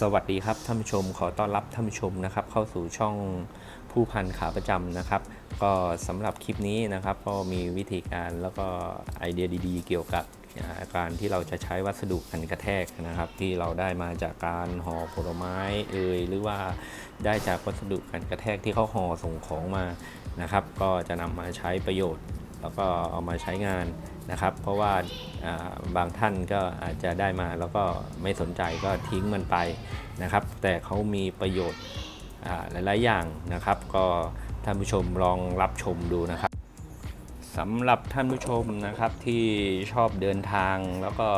สวัสดีครับท่านผู้ชมขอต้อนรับท่านผู้ชมนะครับ เข้าสู่ช่องผู้พันขาประจำนะครับ ก็สำหรับคลิปนี้นะครับ ก็มีวิธีการแล้วก็ไอเดียดีๆ เกี่ยวกับการที่เราจะใช้วัสดุกันกระแทกนะครับ ที่เราได้มาจากการห่อผลไม้เอ่ยหรือว่าได้จากวัสดุกันกระแทกที่เขาห่อส่งของมานะครับ ก็จะนำมาใช้ประโยชน์ แล้วก็เอามาใช้งานนะครับ เพราะว่าบางท่านก็อาจจะได้มาแล้วก็ไม่สนใจก็ทิ้งมันไปนะครับ แต่เขามีประโยชน์หลาย ๆ อย่างนะครับ ก็ท่านผู้ชมลองรับชมดูนะครับสำหรับท่านผู้ชมนะครับที่ชอบเดินทางแล้วก็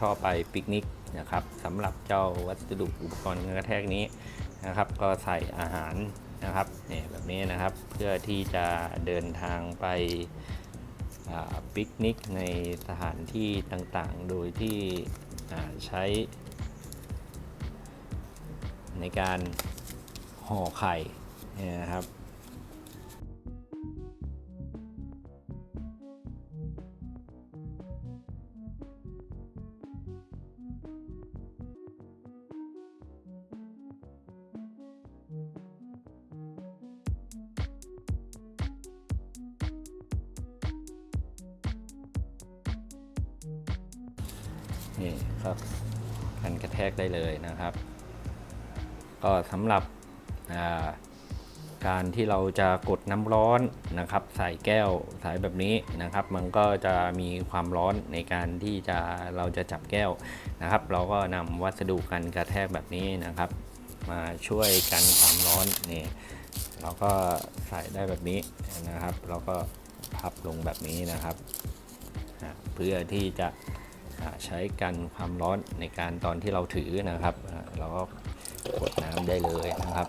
ชอบไปปิกนิกนะครับสำหรับเจ้าวัสดุอุปกรณ์กระแทกนี้นะครับ ก็ใส่อาหารนะครับเนี่ยแบบนี้นะครับ เพื่อที่จะเดินทางไป ปิกนิกในสถานที่ต่างๆ โดยที่ใช้ ในการห่อไข่นะครับ นี่ก็กันกระแทกได้เลยนะครับ ก็สำหรับาการที่เราจะกดน้ำร้อนนะครับ ใส่แก้วใส่แบบนี้นะครับ มันก็จะมีความร้อนในการที่จะเราจะจับแก้วนะครับ เราก็นำวัสดุกันกระแทกแบบนี้นะครับ มาช่วยกันความร้อนนี่เราก็ใส่ได้แบบนี้นะครับ เราก็พับลงแบบนี้นะครับ เพื่อที่จะ ใช้กันความร้อนในการตอนที่เราถือนะครับ เราก็กดน้ำได้เลยนะครับ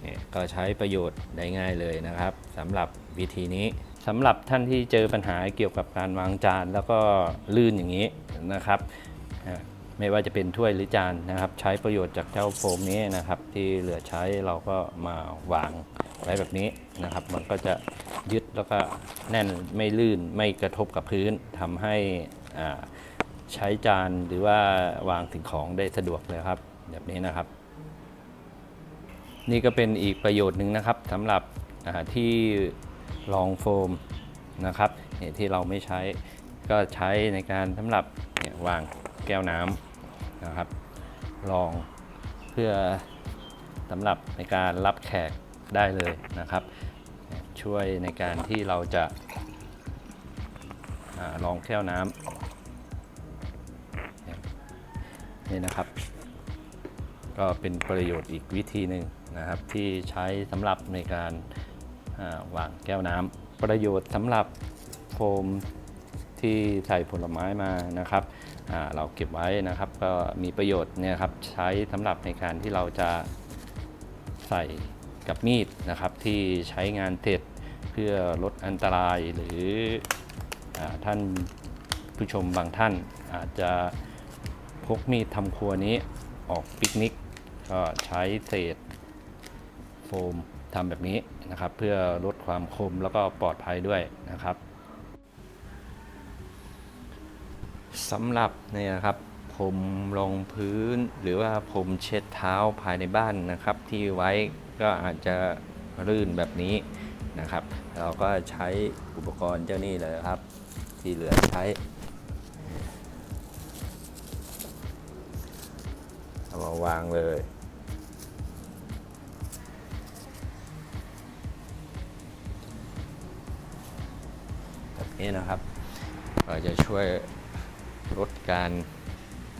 เนี่ยก็ใช้ประโยชน์ได้ง่ายเลยนะครับสำหรับวิธีนี้สำหรับท่านที่เจอปัญหาเกี่ยวกับการวางจานแล้วก็ลื่นอย่างนี้นะครับ ไม่ว่าจะเป็นถ้วยหรือจานนะครับ ใช้ประโยชน์จากเจ้าโฟมนี้นะครับ ที่เหลือใช้เราก็มาวางไว้แบบนี้นะครับ มันก็จะยึดแล้วก็แน่นไม่ลื่นไม่กระทบกับพื้นทำให้ใช้จานหรือว่าวางสิ่งของได้สะดวกเลยครับ แบบนี้นะครับ นี่ก็เป็นอีกประโยชน์หนึ่งนะครับสำหรับที่รองโฟมนะครับที่เราไม่ใช้ก็ใช้ในการสำหรับวางแก้วน้ำ นะครับรองเพื่อสำหรับในการรับแขกได้เลยนะครับ ช่วยในการที่เราจะารองแก้วน้ำนี่นะครับ ก็เป็นประโยชน์อีกวิธีหนึ่งนะครับ ที่ใช้สำหรับในการาวางแก้วน้ำประโยชน์สำหรับโฟมที่ใส่ผลไม้มานะครับ เราเก็บไว้นะครับ ก็มีประโยชน์เนี่ยครับใช้สำหรับในการที่เราจะใส่กับมีดนะครับที่ใช้งานเสร็จเพื่อลดอันตรายหรืออท่านผู้ชมบางท่านอาจจะพกมีดทำครัวนี้ออกปิกนิก ก็ใช้เศษโฟมทำแบบนี้นะครับ เพื่อลดความคมแล้วก็ปลอดภัยด้วยนะครับ สำหรับเนี่ยนะครับผมรองพื้นหรือว่าผมเช็ดเท้าภายในบ้านนะครับ ที่ไว้ก็อาจจะลื่นแบบนี้นะครับ เราก็ใช้อุปกรณ์เจ้านี่เลยครับ ที่เหลือใช้เอามาวางเลยแบบนี้นะครับก็จะช่วย ลดการ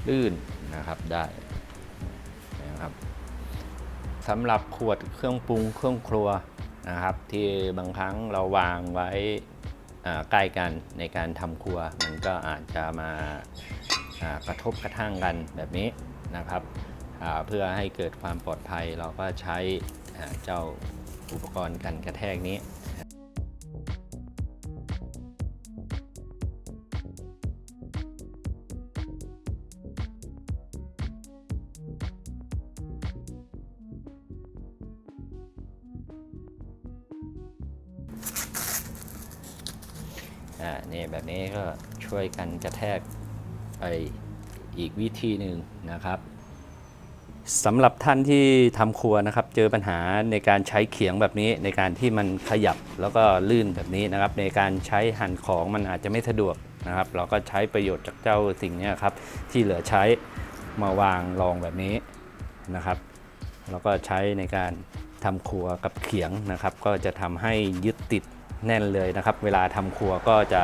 ลื่นนะครับได้นะครับสำหรับขวดเครื่องปรุงเครื่องครัวนะครับ ที่บางครั้งเราวางไว้ใกล้กันในการทำครัว มันก็อาจจะมาากระทบกระทั่งกันแบบนี้นะครับเพื่อให้เกิดความปลอดภัยเราก็ใช้เจ้าอุปกรณ์กันกระแทกนี้ อ่านี่แบบนี้ก็ช่วยกันกระแทกไออีกวิธีหนึ่งนะครับสำหรับท่านที่ทำครัวนะครับ เจอปัญหาในการใช้เขียงแบบนี้ในการที่มันขยับแล้วก็ลื่นแบบนี้นะครับ ในการใช้หั่นของมันอาจจะไม่สะดวกนะครับ เราก็ใช้ประโยชน์จากเจ้าสิ่งนี้ครับ ที่เหลือใช้มาวางรองแบบนี้นะครับ แล้วก็ใช้ในการทำครัวกับเขียงนะครับ ก็จะทำให้ยึดติด แน่นเลยนะครับ เวลาทำครัวก็จะ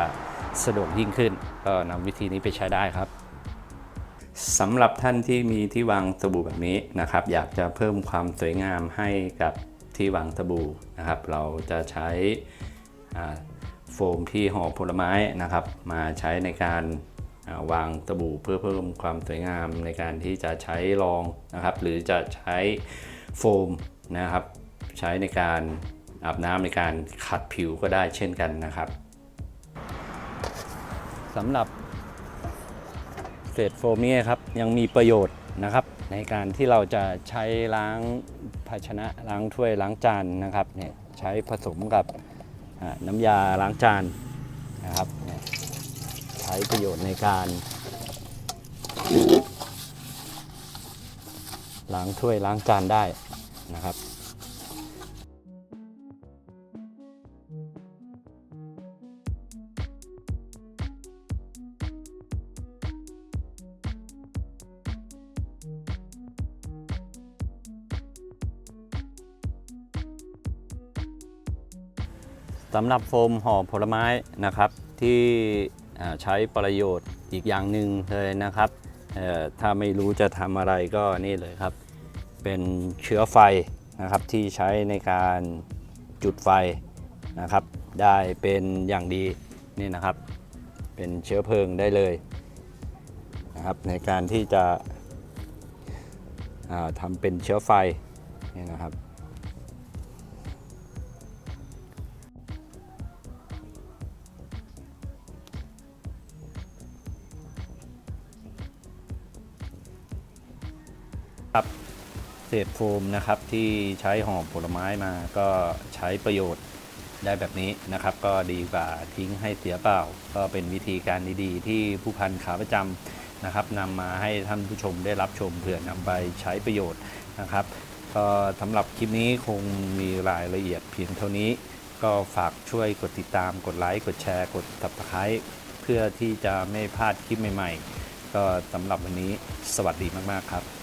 สะดวกยิ่งขึ้น ก็นำวิธีนี้ไปใช้ได้ครับสำหรับท่านที่มีที่วางสบู่แบบนี้นะครับ อยากจะเพิ่มความสวยงามให้กับที่วางสบู่นะครับ เราจะใช้โฟมที่ห่อผลไม้นะครับ มาใช้ในการาวางสบู่เพื่อเพิ่มความสวยงามในการที่จะใช้รองนะครับ หรือจะใช้โฟมนะครับ ใช้ในการ อาบน้ำในการขัดผิวก็ได้เช่นกันนะครับสำหรับเศษโฟมนี่ครับยังมีประโยชน์นะครับ ในการที่เราจะใช้ล้างภาชนะล้างถ้วยล้างจานนะครับเนี่ยใช้ผสมกับน้ำยาล้างจานนะครับใช้ประโยชน์ในการล้างถ้วยล้างจานได้นะครับ สำหรับโฟมห่อผลไม้นะครับที่ใช้ประโยชน์อีกอย่างหนึ่งเลยนะครับ ถ้าไม่รู้จะทำอะไรก็นี่เลยครับ เป็นเชื้อไฟนะครับที่ใช้ในการจุดไฟนะครับ ได้เป็นอย่างดีนี่นะครับ เป็นเชื้อเพลิงได้เลยนะครับในการที่จะทำเป็นเชื้อไฟนี่นะครับ ครับเศษโฟมนะครับที่ใช้ห่อผลไม้มาก็ใช้ประโยชน์ได้แบบนี้นะครับ ก็ดีกว่าทิ้งให้เสียเปล่า ก็เป็นวิธีการดีๆ ที่ผู้พันขาประจำนะครับนำมาให้ท่านผู้ชมได้รับชมเผื่อนำไปใช้ประโยชน์นะครับก็สำหรับคลิปนี้คงมีรายละเอียดเพียงเท่านี้ ก็ฝากช่วยกดติดตามกดไลค์กดแชร์กด subscribe เพื่อที่จะไม่พลาดคลิปใหม่ ๆ ก็สำหรับวันนี้สวัสดีมาก ๆ ครับ